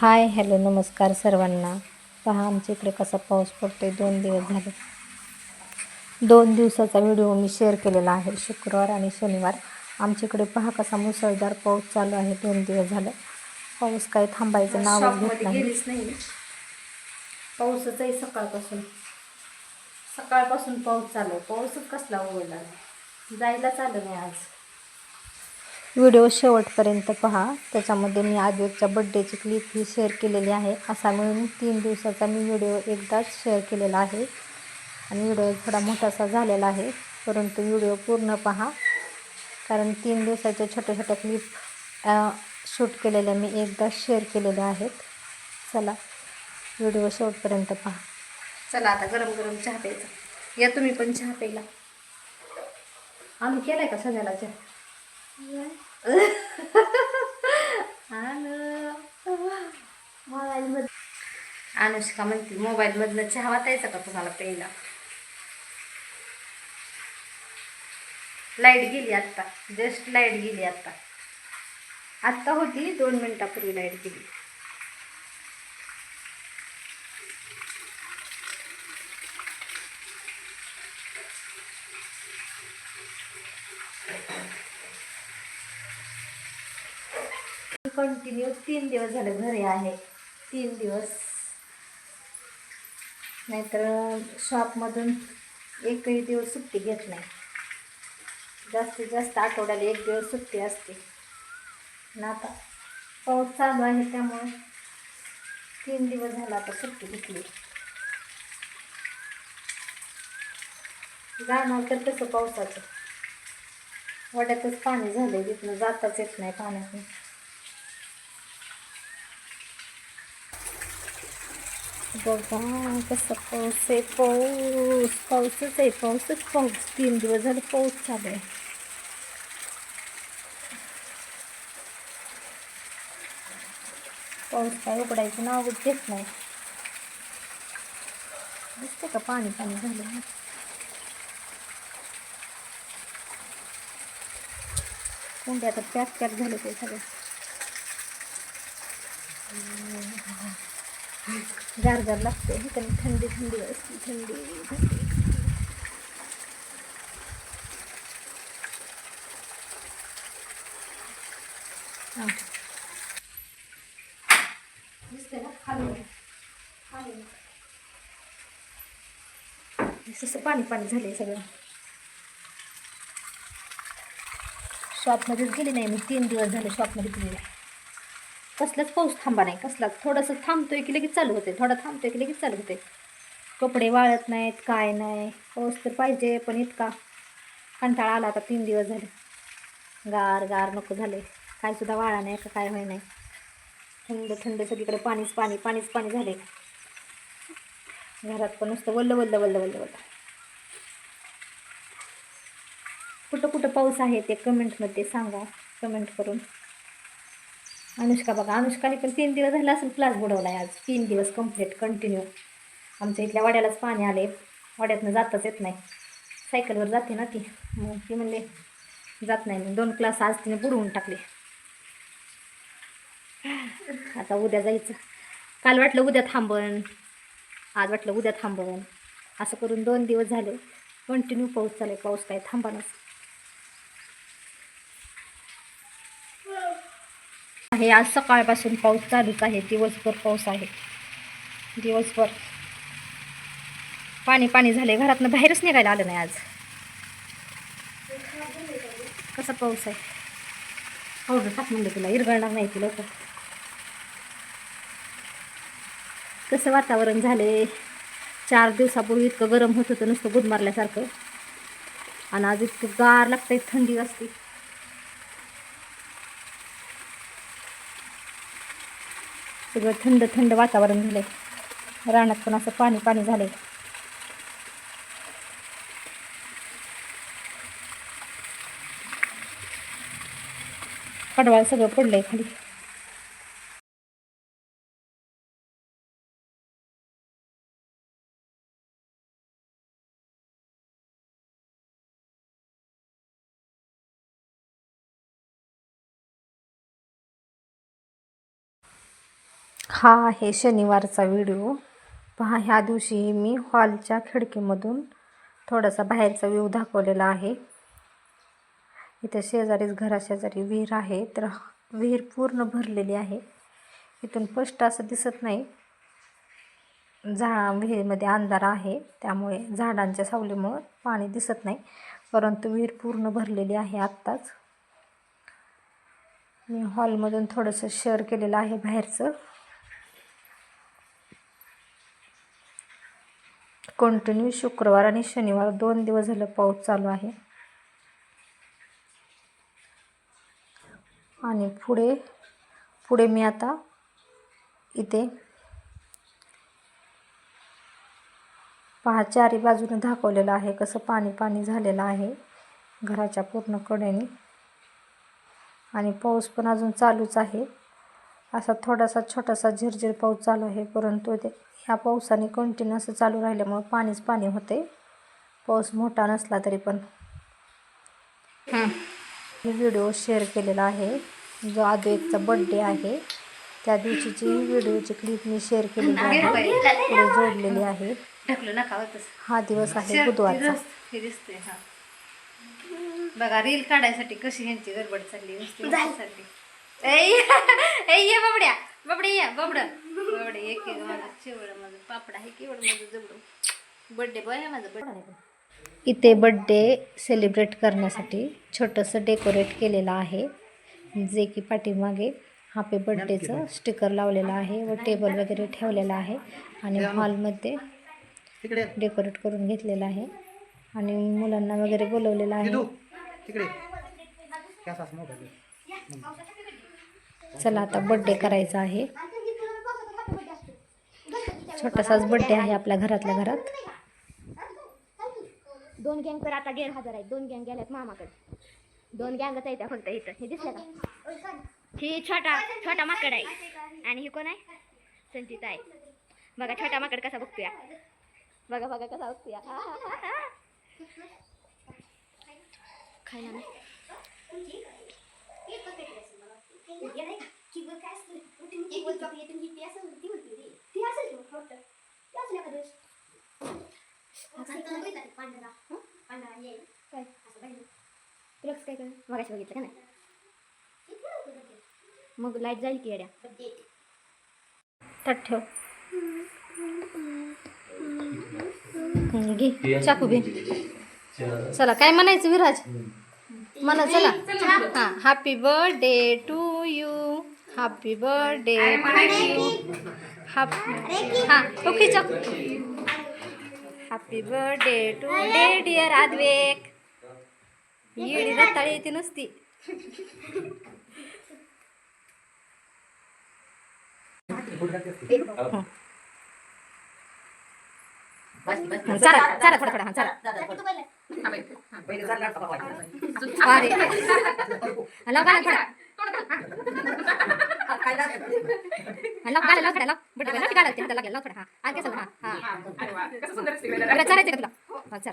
Hi hello नमस्कार सर्वांना. पहा आमच्या इकडे कसा पाऊस पडतोय. दोन दिवस झाले. दोन दिवसाचा व्हिडिओ मी शेअर केलेला आहे. शुक्रवार आणि शनिवार. आमच्याकडे पहा कसा मुसळधार पाऊस चालू आहे. दोन दिवस झालं. पाऊस काही थांबायचं नाव घेत नाही. पाऊसच आहे सकाळपासून. सकाळपासून पाऊस चालू आहे. पाऊसच कसला उघडला जायला चालू नाही आज. व्हिडिओ शेवटपर्यंत पहा. त्याच्यामध्ये मी आदित्यच्या बड्डेची क्लिप ही शेअर केलेली आहे. असा मिळून तीन दिवसाचा मी व्हिडिओ एकदाच शेअर केलेला आहे. आणि व्हिडिओ थोडा मोठासा झालेला आहे. परंतु व्हिडिओ पूर्ण पहा. कारण तीन दिवसाच्या छोट्या छोट्या क्लिप शूट केलेल्या मी एकदा शेअर केलेल्या आहेत. चला व्हिडिओ शेवटपर्यंत पहा. चला आता गरम गरम चहा प्यायचा. या तुम्ही पण चहा प्यायला. आम्ही आहे का सध्याला चहा? अनुष्का म्हणते मोबाईल मधनं चहा वाचायचा का तुम्हाला प्यायला? लाइट गेली आत्ता. जस्ट लाइट गेली आत्ता. आत्ता होती दोन मिनिटापूर्वी लाइट गेली. कंटिन्यू तीन दिवस झाले घरी आहे. तीन दिवस. नाहीतर शॉपमधून एकही दिवस सुट्टी घेत नाही. जास्तीत जास्त आठवड्याला एक दिवस सुट्टी असते. ना आता पाऊस चालू आहे त्यामुळे तीन दिवस झाला आता सुट्टी घेतली. जाणार तर कसं पावसाचं? वड्यातच पाणी झालं तिथनं जाताच येत नाही पाण्यातून. बघा कसं पाऊस आहे पाऊस पाऊसच आहे पाऊसच पाऊस तीन दिवस झाले पाऊस चालू आहे पाऊस काय उघडायचं नावच घेत नाही दिसते का पाणी पाणी झालं कोणत्या आता पॅक पॅक झाले ते सगळे गार गार लागते. हे थंडी थंडी असते थंडी थंडी. हां. दिसते ना? खाली खाली पाणी पाणी झाले सगळं. शॉपमध्येच गेली नाही मी. तीन दिवस झाले शॉपमध्ये गेलेला. कसलाच पाऊस थांबा नाही कसलाच थोडंसं थांबतोय की लगेच चालू होते थोडा थांबतोय की लगेच चालू होते कपडे वाळत नाहीत काय नाही पाऊस तर पाहिजे पण इतका कंटाळा आला आता तीन दिवस झाले. गार गार नको झाले काय सुद्धा वाळा नाही का काय होय नाही. थंड थंड सगळीकडे पाणीच पाणी पाणीच पाणी झाले घरात पण नुसतं वल्ल वल्ल वल्ल वल्ल वल्ल. कुठं कुठं पाऊस आहे ते कमेंटमध्ये सांगा कमेंट करून. अनुष्का बघा अनुष्काने पण तीन दिवस झाला असेल क्लास बुडवला आहे आज. तीन दिवस कंप्लीट कंटिन्यू आमच्या इथल्या वाड्यालाच पाणी आले वाड्यातनं जाताच येत नाही. सायकलवर जाते ना ती. मग ती म्हणले जात नाही मग दोन क्लास आज तिने बुडवून टाकले. आता उद्या जायचं. काल वाटलं उद्या थांबन. आज वाटलं उद्या थांबन. असं करून दोन दिवस झाले. कंटिन्यू पाऊस चालू आहे. पाऊस काय थांबानच आहे. आज सकाळपासून पाऊस चालूच आहे. दिवसभर पाऊस आहे. दिवसभर. पाणी पाणी झाले घरातनं बाहेरच निघायला आलं नाही आज. कसा पाऊस आहे? हो पावडर टाक म्हणलं तुला. इरगळणार नाही ती लवकर कसं वातावरण झाले चार दिवसापूर्वी इतकं गरम होत होतं नुसतं गुद मारल्यासारखं आणि आज इतकं गार लागतंय थंडी असते. सगळं थंड थंड वातावरण झालंय. रानात पण असं पाणी पाणी झालंय. कडवाळ सगळं पडलंय खाली. हा आहे शनिवारचा व्हिडिओ. पहा ह्या दिवशी मी हॉलच्या खिडकीमधून थोडासा बाहेरचा व्ह्यू दाखवलेला आहे. इथे शेजारीच घराशेजारी विहीर आहे तर विहीर पूर्ण भरलेली आहे. इथून स्पष्ट असं दिसत नाही. झा विहीरमध्ये अंधार आहे त्यामुळे झाडांच्या सावलीमुळं पाणी दिसत नाही परंतु विहीर पूर्ण भरलेली आहे आत्ताच. मी हॉलमधून थोडंसं शेअर केलेलं आहे बाहेरचं. कंटिन्यू शुक्रवार आणि शनिवार दोन दिवस झालं पाऊस चालू आहे. आणि पुढे पुढे मी आता इथे पहा चारी बाजूने दाखवलेलं आहे. कसं पाणी पाणी झालेलं आहे घराच्या पूर्ण कडेने. आणि पाऊस पण अजून चालूच आहे. असा थोडासा छोटासा झिरझिर पाऊस चालू आहे परंतु ते ह्या पावसाने कंटिन्यू असं चालू राहिल्यामुळं पाणीच पाणी होते पाऊस मोठा नसला तरी पण. मी व्हिडिओ शेअर केलेला आहे. जो अद्वैतचा बड्डे आहे त्या दिवशीची व्हिडिओची क्लिप मी शेअर केलेली आहे. पुढे जोडलेली आहे. हा दिवस आहे बुधवारचा. बघा रील काढायसाठी कशी ह्यांची गडबड चालली. ये बाबड्या बाबडे या बाबड बाबडे एक एक माझं चिवड माझं पापड आहे केवढं माझं जबडू बर्थडे बॉय आहे माझं बर्थडे इथे बड्डे सेलिब्रेट करण्यासाठी छोटंसं डेकोरेट केलेलं आहे जे की पाठीमागे हॅपी बड्डेचं स्टिकर लावलेलं आहे व टेबल वगैरे ठेवलेलं आहे आणि हॉलमध्ये डेकोरेट करून घेतलेलं आहे आणि मुलांना वगैरे बोलवलेलं आहे तू तिकडे कॅस असं मोबाईल चला आता बड्डे करायचा आहे. छोटासाच बड्डे आहे आपल्या घरातल्या घरात. दोन गँग तर आता गैरहजर आहेत. दोन गँग गेल्यात मामाकडे. दोन गँगच आहेत त्या फक्त इथं. हे दिसलं का? ही छोटा छोटा माकड आहे. आणि ही कोण आहे? संचिता आहे. बघा छोटा माकड कसा बघतोया. बघा बघा कसा बघतोया. खायला नाही तुला काय मगाशी बघितलं का नाही मग लाइट जाईल की येड्या त्यात ठेव घे चाकू घे चला काय म्हणायचं विराज म्हणा चला हां happy birthday to you happy birthday to you happy हां ओके चाकू happy birthday to day dear आद्वेक येडी रताळी येते नुसती हं, चला चला थोडा थोडा हां चला गाणं थोडा. हां, हां. हां. हां का तुला हां चल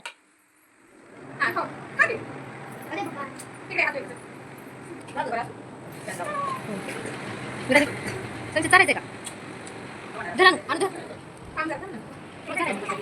विराज, संचित चालायचं का धर आणू, आणू धर. तुला चालायचं.